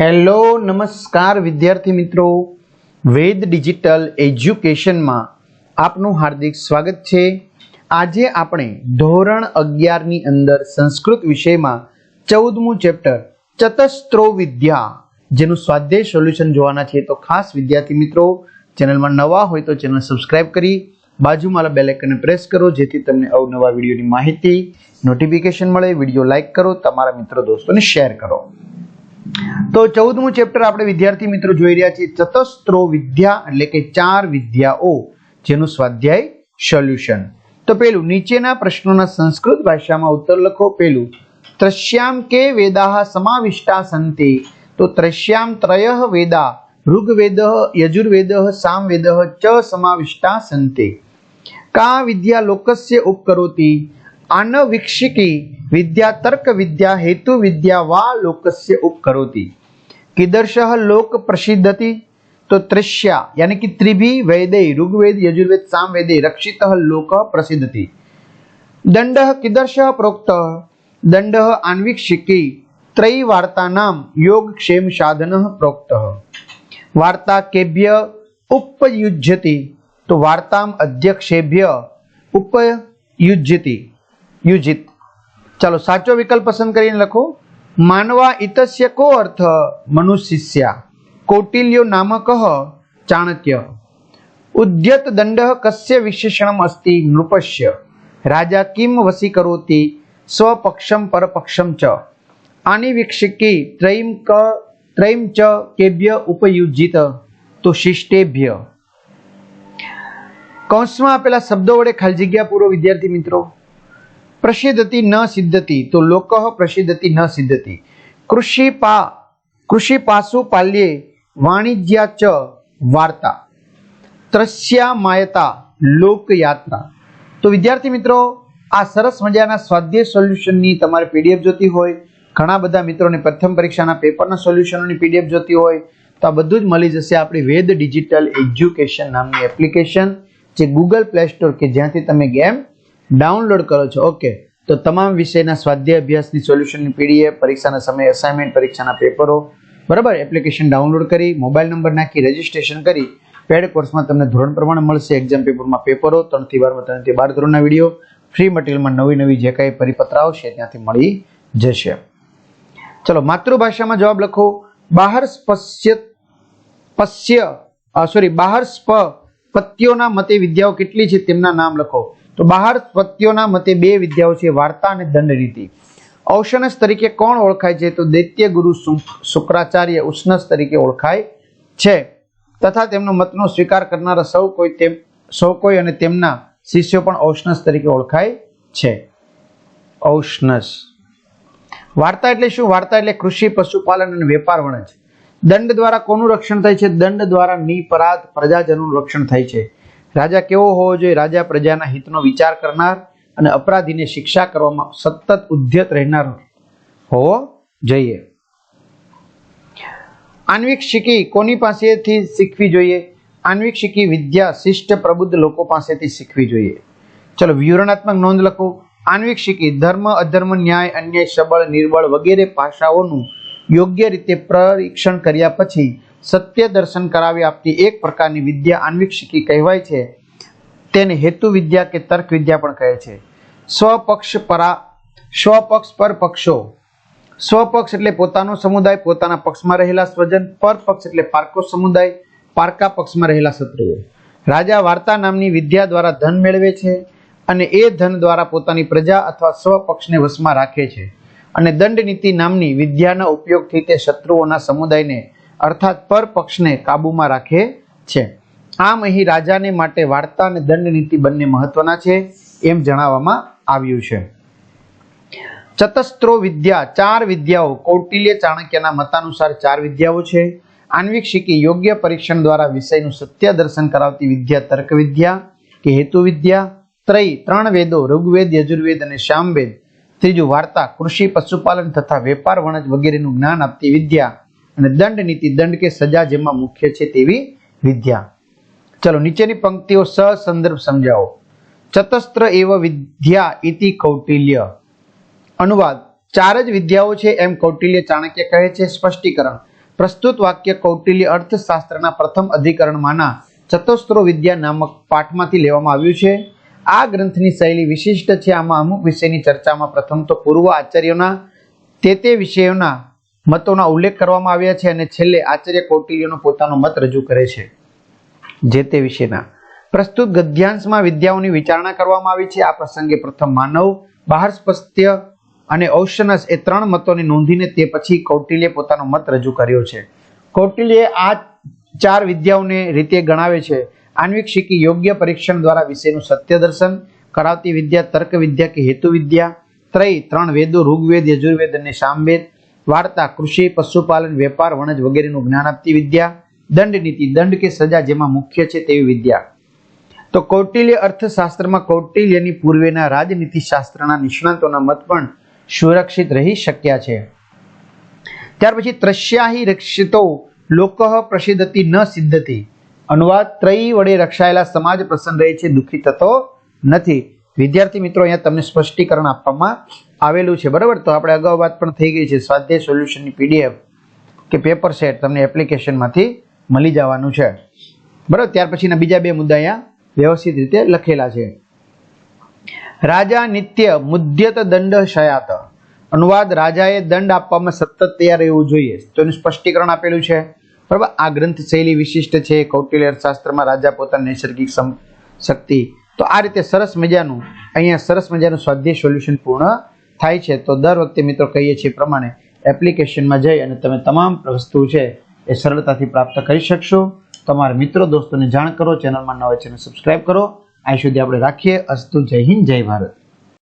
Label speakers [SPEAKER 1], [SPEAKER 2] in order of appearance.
[SPEAKER 1] Hello, નમસ્કાર વિદ્યાર્થી મિત્રો. વેદ ડિજિટલ એજ્યુકેશનમાં આપનું હાર્દિક સ્વાગત છે. આજે આપણે ધોરણ અગિયારની અંદર સંસ્કૃત વિષયમાં ચૌદમું ચેપ્ટર, ચતસ્ત્રો વિદ્યા, જેનું સ્વાધ્યાય સોલ્યુશન જોવાના છે. તો ખાસ વિદ્યાર્થી મિત્રો, ચેનલમાં નવા હોય તો ચેનલ સબસ્ક્રાઇબ કરી, બાજુમાં બેલ આઇકનને પ્રેસ કરો, જેથી તમને અવનવા વિડીયોની માહિતી નોટિફિકેશન મળે, વીડિયો લાઇક કરો, તમારા મિત્રો, દોસ્તોને શેર કરો. તો ચૌદમું ચેપ્ટર આપણે વિદ્યાર્થી મિત્રો જોઈ રહ્યા છીએ. ચતસ્ત્રો વિદ્યા એટલે કે ચાર વિદ્યાઓ, જેનું સ્વાધ્યાય સોલ્યુશન તો પેલું, નીચેના પ્રશ્નોના સંસ્કૃત ભાષામાં ઉત્તર લખો. પેલું ત્રશ્યામ કે વેદાહ સમાવિષ્ટા સંતે? તો ત્રશ્યામ ત્રયઃ વેદા, ઋગ્વેદ, યજુર્વેદ, સામવેદ, ચ સમાવિષ્ટા સંતે. કા વિદ્યા લોકસ્ય ઉપકરોતિ? અનવિક્ષિકી વિદ્યા તર્ક વિદ્યા હેતુ વિદ્યા વા લોકસ્ય ઉપકરોતી કિદર્શ લોક પ્રસિદ્ધતિ તો ત્રિશ્યા યાની કે ત્રિભી વૈદે ઋગ્વેદ યજુર્વેદ સામવેદે રક્ષિત લોક પ્રસિદ્ધતિ દંડ કિદર્શ પ્રોક્ત દંડ આન્વિક્ષિકી ત્રય વાર્તાનામ યોગ ક્ષેમ સાધન પ્રોક્ત વાર્તા કેભ્ય ઉપયુજ્યતિ તો વાર્તામ અધ્યક્ષેભ્ય ઉપયુજ્યતિ યુજિત ચાલો સાચો વિકલ્પ પસંદ કરીને લખો. માનવા ઇતસ્ય કો અર્થ મનુશિષ્યા કૌટિલ્યો નામક ચાણક્ય. ઉદ્યત દંડ કસ્ય વિશેષણમ અસ્તિ નૃપશ્ય રાજા કિમ વશીકરોતિ સ્વપક્ષમ પરપક્ષમ ચ. આની વિક્ષિકી ત્રૈમ ક ત્રૈમ ચ કેભ્ય ઉપયુજિત તો શિષ્ટેભ્ય. કૌંસમાં આપેલા શબ્દો વડે ખાલી જગ્યા પૂરો, વિદ્યાર્થી મિત્રો. પ્રસિદ્ધતિ ન સિદ્ધતિ, તો લોક પ્રસિદ્ધતિ ન સિદ્ધતિ. કૃષિ પા કૃષિ પાસુ પાલ્યે વાણિજ્યા ચ વાર્તા. ત્રસ્યા માયતા, લોકયાત્રા. તો વિદ્યાર્થી મિત્રો, આ સરસ મજાના સ્વાધ્યાય સોલ્યુશનની તમારે પીડીએફ જોતી હોય, ઘણા બધા મિત્રોને પ્રથમ પરીક્ષાના પેપરના સોલ્યુશનોની પીડીએફ જોતી હોય, તો આ બધું જ મળી જશે આપણી વેદ ડિજિટલ એજ્યુકેશન નામની એપ્લિકેશન, જે ગૂગલ પ્લે સ્ટોર કે જ્યાંથી તમે ગેમ ડાઉનલોડ કરો છો, ઓકે. તો તમામ વિષયના સ્વાધ્યાય અભ્યાસની સોલ્યુશનની પીડીએફ, પરીક્ષાના સમયે અસાઇનમેન્ટ પરીક્ષાના પેપરો, બરાબર? એપ્લિકેશન ડાઉનલોડ કરી મોબાઈલ નંબર નાખી રજીસ્ટ્રેશન કરી પેડ કોર્સમાં તમને ધોરણ પ્રમાણે મળશે એક્ઝામ પેપરમાં પેપરો, ત્રણથી બારમાં, ત્રણથી બાર ધોરણના વીડિયો ફ્રી મટીરિયલમાં નવી નવી જે કાંઈ પરિપત્ર આવશે, ત્યાંથી મળી જશે. ચલો, માતૃભાષામાં જવાબ લખો. બહાર સ્પશ્ય પશ્ય સોરી બહાર સ્પ, પત્યોના મતે વિદ્યાઓ કેટલી છે તેમના નામ લખો. તો બહાર પત્યોના મતે બે વિદ્યાઓ છે, વાર્તા અને દંડ રીતિ ઔષનસ તરીકે કોણ ઓળખાય છે? તો દૈત્ય ગુરુ શુક્રાચાર્ય ઉષ્ણસ તરીકે ઓળખાય છે. તથા તેમનો મતનો સ્વીકાર કરનારા સૌ કોઈ તેમ, સૌ કોઈ અને તેમના શિષ્યો પણ ઔષ્ણસ તરીકે ઓળખાય છે. ઔષ્ણસ વાર્તા એટલે શું? વાર્તા એટલે કૃષિ, પશુપાલન અને વેપાર વણજ. દંડ દ્વારા કોનું રક્ષણ થાય છે? દંડ દ્વારા નિપરાધ પ્રજાજનોનું રક્ષણ થાય છે. રાજા કેવો હોવો જોઈએ? રાજા પ્રજાના હિતનો વિચાર કરનાર અને અપરાધીને શિક્ષા કરવામાં સતત ઉદ્યત રહેનાર હોવો જોઈએ. આન્વિક શીખી કોની પાસેથી શીખવી જોઈએ? આન્વિક શીખી વિદ્યા શિષ્ટ પ્રબુદ્ધ લોકો પાસેથી શીખવી જોઈએ. ચલો વિવરણાત્મક નોંધ લખો. આન્વિક શીખી ધર્મ, અધર્મ, ન્યાય, અન્યાય, સબળ, નિર્બળ વગેરે ભાષાઓનું યોગ્ય રીતે પરીક્ષણ કર્યા પછી સત્ય દર્શન કરાવી આપતી એક પ્રકારની વિદ્યા આન્વિક શીખી કહેવાય છે. તેને હેતુ વિદ્યા કે તર્ક વિદ્યા પણ કહે છે. સ્વપક્ષ પરા, સ્વપક્ષ પર પક્ષો. સ્વપક્ષ એટલે પોતાનો સમુદાય, પોતાના પક્ષમાં રહેલા સ્વજન, પર પક્ષ એટલે પારકો સમુદાય, પારકા પક્ષમાં રહેલા શત્રુઓ. રાજા વાર્તા નામની વિદ્યા દ્વારા ધન મેળવે છે અને એ ધન દ્વારા પોતાની પ્રજા અથવા સ્વપક્ષને વશમાં રાખે છે. અને દંડ નીતિ નામની વિદ્યાના ઉપયોગથી તે શત્રુઓના સમુદાયને અર્થાત પર પક્ષને કાબૂમાં રાખે છે. આમ અહીં રાજાને માટે વાર્તા અને દંડ નીતિ બંને મહત્વના છે એમ જણાવવામાં આવ્યું છે. ચતસ્ત્રો વિદ્યા, ચાર વિદ્યાઓ, કૌટિલ્ય ચાણક્યના મતાનુસાર ચાર વિદ્યાઓ છે. આન્વિક શીખી યોગ્ય પરીક્ષણ દ્વારા વિષયનું સત્ય દર્શન કરાવતી વિદ્યા તર્ક વિદ્યા કે હેતુ વિદ્યા, ત્રય, ત્રણ વેદો, ઋગ્વેદ, યજુર્વેદ અને શ્યામવેદ. ત્રીજું વાર્તા, કૃષિ, પશુપાલન તથા વેપાર, વણજ વગેરેનું જ્ઞાન આપતી વિદ્યા. અને દંડ નીતિ, દંડ કે સજા જેમાં મુખ્ય છે તેવી વિદ્યા. ચલો, નીચેની પંક્તિઓ સસંદર્ભ સમજાવો. ચતસ્ત્ર એવ વિદ્યા ઇતિ કૌટિલ્ય. અનુવાદ, ચાર જ વિદ્યાઓ છે એમ કૌટિલ્ય ચાણક્ય કહે છે, સ્પષ્ટીકરણ. પ્રસ્તુત વાક્ય કૌટિલ્ય અર્થશાસ્ત્રના પ્રથમ અધિકરણમાંના ચતુસ્ત્રો વિદ્યા નામક પાઠમાંથી લેવામાં આવ્યું છે. આ ગ્રંથની શૈલી વિશિષ્ટ છે આમાં અમુક વિષયની ચર્ચામાં પ્રથમ તો પૂર્વ આચાર્યોના તે તે વિષયોના મતોના ઉલ્લેખ કરવામાં આવ્યા છે અને છેલ્લે આચાર્ય કૌટિલ્યનો પોતાનો મત રજૂ કરે છે. જે તે વિશેના. પ્રસ્તુત ગદ્યાંશમાં વિદ્યાઓની વિચારણા કરવામાં આવી છે. આ પ્રસંગે પ્રથમ માનવ બહારસ્પસ્ત્ય અને ઔશનસ એ ત્રણ મતોને નોંધીને તે પછી કૌટિલ્ય પોતાનો મત રજૂ કર્યો છે. કૌટિલ્ય આ ચાર વિદ્યાઓને રીતે ગણાવે છે. આન્વિક શીખી યોગ્ય પરીક્ષણ દ્વારા વિષયનું સત્ય દર્શન કરાવતી વિદ્યા તર્ક વિદ્યા કે હેતુ વિદ્યા ત્રય ત્રણ વેદો, ઋગ્વેદ, યજુર્વેદ અને સામવેદ વાર્તા, કૃષિ, પશુપાલન, વેપાર, વણજ વગેરેનું જ્ઞાન આપતી વિદ્યા, દંડ નીતિ, દંડ કે સજા જેમાં મુખ્ય છે તેવી વિદ્યા. તો કૌટિલ્ય અર્થશાસ્ત્રમાં કૌટિલ્યની પૂર્વેના રાજનીતિ શાસ્ત્રના નિષ્ણાંતોના મત પણ સુરક્ષિત રહી શક્યા છે. ત્યાર પછી ત્રસ્યાહી રક્ષિતો લોક પ્રસિદ્ધતિ ન સિદ્ધતિ. અનુવાદ ત્રય વડે રક્ષાયેલા સમાજ પ્રસન્ન રહે છે, દુઃખી થતો નથી. વિદ્યાર્થી મિત્રો, અહીંયા તમને સ્પષ્ટીકરણ આપવામાં આવેલું છે, બરાબર? તો આપણે અગાઉ વાત પણ થઈ ગઈ છે, સ્વાધ્યાય સોલ્યુશનની પીડીએફ કે પેપર સેટ તમને એપ્લિકેશનમાંથી મળી જવાનું છે. બરાબર? ત્યાર પછીના બીજા બે મુદ્દા અહીંયા વ્યવસ્થિત રીતે લખેલા છે. રાજા નિત્ય મુદ્યત દંડ શયાત. અનુવાદ રાજાએ દંડ આપવામાં સતત તૈયાર રહેવું જોઈએ. તો એનું સ્પષ્ટીકરણ આપેલું છે. બરાબર? આ ગ્રંથ શૈલી વિશિષ્ટ છે. કૌટિલ્ય અર્થશાસ્ત્રમાં રાજા પોતાની નૈસર્ગિક શક્તિ. તો આ રીતે સરસ મજાનું, અહીંયા સરસ મજાનું સ્વાધ્યાય સોલ્યુશન પૂર્ણ થાય છે, તો દર વખતે મિત્રો કહીએ છીએ પ્રમાણે એપ્લિકેશનમાં જઈ અને તમે તમામ વસ્તુ છે એ સરળતાથી પ્રાપ્ત કરી શકશો. તમારા મિત્રો દોસ્તોને જાણ કરો, ચેનલમાં નવા ચેનલ સબસ્ક્રાઇબ કરો. અહીં સુધી આપણે રાખીએ. અસ્તુ જય હિન્દ, જય ભારત.